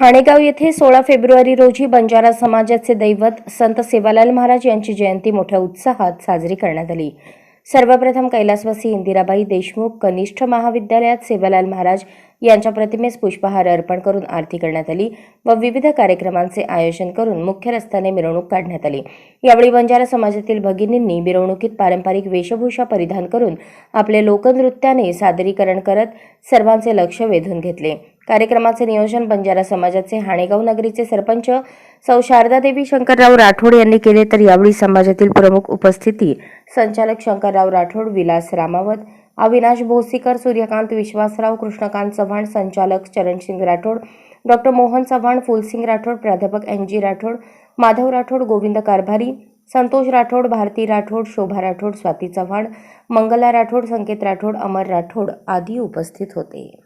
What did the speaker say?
हाणेगाव येथे सोळा फेब्रुवारी रोजी बंजारा समाजाचे दैवत संत सेवालाल महाराज यांची जयंती मोठ्या उत्साहात साजरी करण्यात आली. सर्वप्रथम कैलासवासी इंदिराबाई देशमुख कनिष्ठ महाविद्यालयात सेवालाल महाराज यांच्या प्रतिमेस पुष्पहार अर्पण करून आरती करण्यात आली व विविध कार्यक्रमांचे आयोजन करून मुख्य रस्त्याने मिरवणूक काढण्यात आली. यावेळी बंजारा समाजातील भगिनींनी मिरवणुकीत पारंपरिक वेशभूषा परिधान करून आपले लोकनृत्याने सादरीकरण करत सर्वांचे लक्ष वेधून घेतले. कार्यक्रमाचे नियोजन बंजारा समाजाचे हाणेगाव नगरीचे सरपंच सौ शारदादेवी शंकरराव राठोड यांनी केले. तर यावेळी समाजातील प्रमुख उपस्थिती संचालक शंकरराव राठोड विलास रामावत अविनाश भोसीकर सूर्यकांत विश्वासराव कृष्णकांत चव्हाण संचालक चरणसिंग राठोड डॉक्टर मोहन चव्हाण फुलसिंग राठोड प्राध्यापक एन जी राठोड माधव राठोड गोविंद कारभारी संतोष राठोड भारती राठोड शोभा राठोड स्वाती चव्हाण मंगला राठोड संकेत राठोड अमर राठोड आदी उपस्थित होते.